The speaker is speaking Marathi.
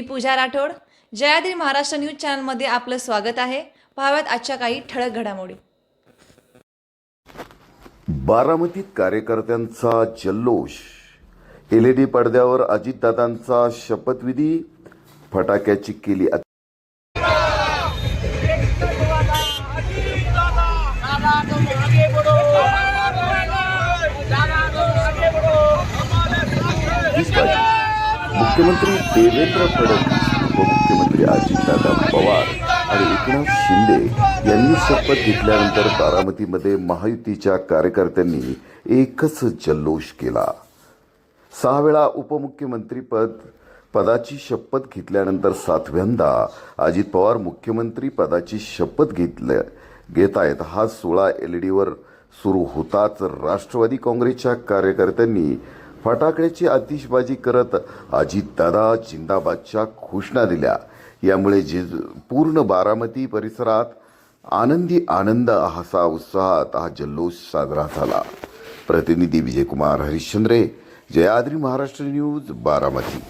पूजा राठोड जयाद्री महाराष्ट्र न्यूज चॅनलमध्ये आपलं स्वागत आहे पाहाव्यात आजच्या काही ठळक घडामोडी बारामतीत कार्यकर्त्यांचा जल्लोष एलईडी पडद्यावर अजितदादांचा शपथविधी फटाक्याची केली. मुख्यमंत्री देवेंद्र फडणवीस उपमुख्यमंत्री अजितदादा पवार आणि एकनाथ शिंदे यांनी शपथ घेतल्यानंतर बारामतीमध्ये महायुतीच्या कार्यकर्त्यांनी एकच जल्लोष केला. सहा वेळा उपमुख्यमंत्रीपद पदाची शपथ घेतल्यानंतर सातव्यांदा अजित पवार मुख्यमंत्री पदाची शपथ घेतल्या घेत आहेत हा सोळा एल ई डीवर सुरू होताच राष्ट्रवादी काँग्रेसच्या कार्यकर्त्यांनी फटाकड्याची आतिषबाजी करत अजितदादा जिंदाबादच्या घोषणा दिल्या. यामुळे जे पूर्ण बारामती परिसरात आनंदी आनंद हसा उत्साहात हा जल्लोष साजरा झाला. प्रतिनिधी विजयकुमार हरिश्चंद्रे जयाद्री महाराष्ट्र न्यूज बारामती.